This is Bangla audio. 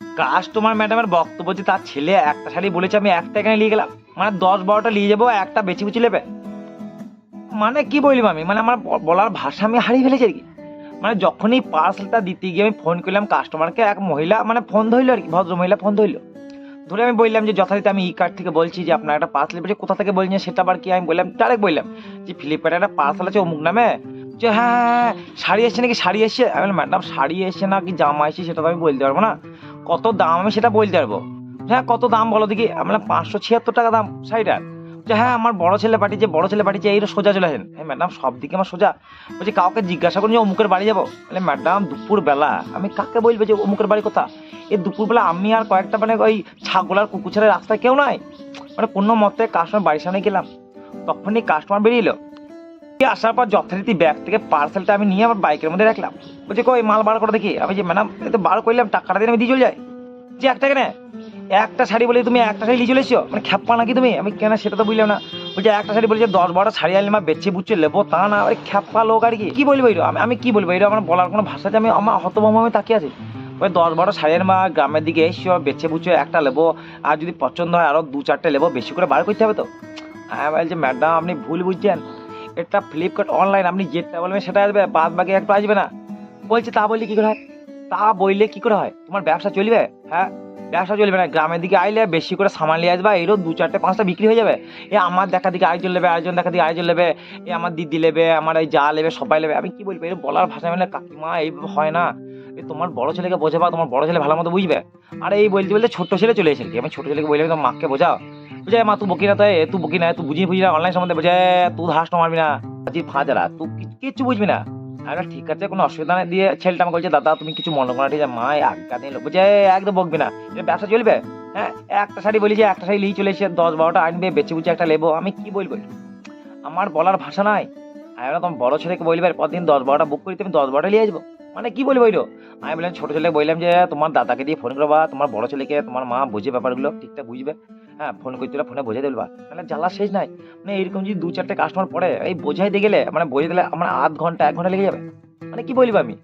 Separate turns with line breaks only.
কাস্টমার ম্যাডামের বক্তব্য যে তার ছেলে একটা শাড়ি বলেছে আমি একটা এখানে নিয়ে গেলাম। মানে দশ বারোটা নিয়ে যাব একটা বেশি বুঝি নেবে। মানে কি বললাম আমি? মানে আমার বলার ভাষা আমি হারিয়ে ফেলেছি আর কি। মানে যখনই পার্সেলটা দিতে গিয়ে আমি ফোন করলাম কাস্টমারকে এক মহিলা মানে ফোন ধরলো আর কি ভদ্র মহিলা ফোন ধরলো। ধরে আমি বললাম যে যথারীতি আমি ই কার্ড থেকে বলছি যে আপনার একটা পার্সেল পেয়েছে কোথা থেকে বলছেন সেটা আবার কি? আমি বললাম ডাইরেক্ট বললাম যে ফ্লিপকার্টে একটা পার্সেল আছে অমুক নামে। যে হ্যাঁ হ্যাঁ, হ্যাঁ, শাড়ি এসছে নাকি? শাড়ি এসছে। আমি বললাম ম্যাডাম শাড়ি এসছে না কি জামা এসছে সেটা তো আমি বলতে পারব না। কত দাম? আমি সেটা বলতে পারব। হ্যাঁ কত দাম বলো দেখি? আমি বললাম পাঁচশো ছিয়াত্তর টাকা দাম শাড়িটার যে হ্যাঁ আমার বড় ছেলে পাঠিয়েছে বড় ছেলে পাঠিয়েছে এইটা সোজা চলে আসেন। হ্যাঁ ম্যাডাম সব দিকে আমার সোজা। বলছি, কাউকে জিজ্ঞাসা করুন যে অমুকের বাড়ি যাব। বলে ম্যাডাম দুপুর বেলা আমি কাকে বলব যে অমুকের বাড়ি কোথা এই দুপুরবেলা আমি আর কয়েকটা মানে ওই ছাগল আর কুকুর ছেড়ে রাস্তায় কেউ নাই। মানে কোনো মতে কাস্টমার বাড়ির সামনে গেলাম। তখনই কাস্টমার বেরিয়ে এলো। আসার পর যথারীতি ব্যাগ থেকে পার্সেলটা আমি নিয়ে আমার বাইকের মধ্যে রাখলাম। বলছি, কই, মাল বার করে দেখি। আমি যে ম্যাডাম এতে বার করলাম, টাকাটা দিয়ে আমি দিয়ে চলে যাই। যে একটা কেন? একটা শাড়ি বলে তুমি একটা শাড়ি নিয়ে চলে এসছো? মানে খ্যাপ্পা নাকি তুমি? আমি কেন সেটা তো বুঝলাম না। বলছে, একটা শাড়ি বলেছে, দশ বারোটা শাড়ি আনলে বেছে বুচ্ছে লেবো তা না। ওই খ্যাপ্পা লোক আর কি। কি বলব এটা আমি আমি কি বলব? এটা আমার বলার কোনো ভাষা আছে? আমি, আমার হতভম্ব আমি তাকিয়ে আছি। ওই দশ বারো শাড়ি মা গ্রামের দিকে এসছো বেছে বুচ্ছে একটা নেব আর যদি পছন্দ হয় আরও দু চারটে নেব বেশি করে বার করতে হবে তো? হ্যাঁ বলছে, ম্যাডাম, আপনি ভুল বুঝছেন। এটা ফ্লিপকার্ট অনলাইন আপনি যেটা বলবেন সেটা আসবে, বাদ বাকি একটু আসবে না। বলছে, তা বললে কী করে হয়? তা বললে কী করে হয়? তোমার ব্যবসা চলবে? হ্যাঁ ব্যবসা চলবে না। গ্রামের দিকে আইলে বেশি করে সামান নিয়ে আসবে, এরও দু চারটে, পাঁচটা বিক্রি হয়ে যাবে। এ আমার দেখা দিকে আরেকজন নেবে, আরেকজন দেখা দিকে আরেকজন নেবে, এ আমার দিদি নেবে, আমার এই যা নেবে, সবাই নেবে। আমি কি বলব এর বলার ভাষা মানে কাকিমা, এই হয় না। এ তোমার বড় ছেলেকে বোঝাবা, তোমার বড় ছেলে ভালো মতো বুঝবে। আর এই বলতে বলতে ছোট ছেলে চলে এসেছে। আমি ছোট ছেলেকে বললাম, তোমার মাকে বোঝাও। বুঝে মা তুই বকি না তো তুই বকি না তুই বুঝি বুঝি না অনলাইন সম্বন্ধে বোঝে তুই হাস মারবি না। আজি ফাজারা তুই কিচ্ছু বুঝবি না। বললাম, ঠিক আছে কোনো অসুবিধা নেই দিয়ে ছেলেটা আমাকে বলছে দাদা তুমি কিছু মনে করো না ঠিক আছে? মা আজ্ঞা দিল বুঝে একদম বকবি না। এটা ব্যবসা চলবে? হ্যাঁ একটা শাড়ি বলি যে একটা শাড়ি নিয়ে চলে এসে দশ বারোটা আনবে বেছে বুঝে একটা নেব আমি কি বলব? আমার বলার ভাষা নাই। আমি তোমার বড় ছেলেকে বলবে পরদিন দশ বারোটা বুক করি তুমি দশ বারোটা নিয়ে আসব। মানে কি বলব ওইটো আমি বললাম ছোট ছেলেকে বললাম যে তোমার দাদাকে দিয়ে ফোন করবা তোমার বড় ছেলেকে তোমার মা বুঝে ব্যাপারগুলো ঠিকঠাক বুঝবে। হ্যাঁ ফোন করতে ফোনে বোঝাই দেবা মানে জ্বালা শেষ নাই। মানে এরকম যদি দু চারটে কাস্টমার পড়ে, এই বোঝাই দিয়ে গেলে মানে বোঝাই দিলে আমার আধ ঘণ্টা, এক ঘণ্টা লেগে যাবে। মানে কি বলব আমি?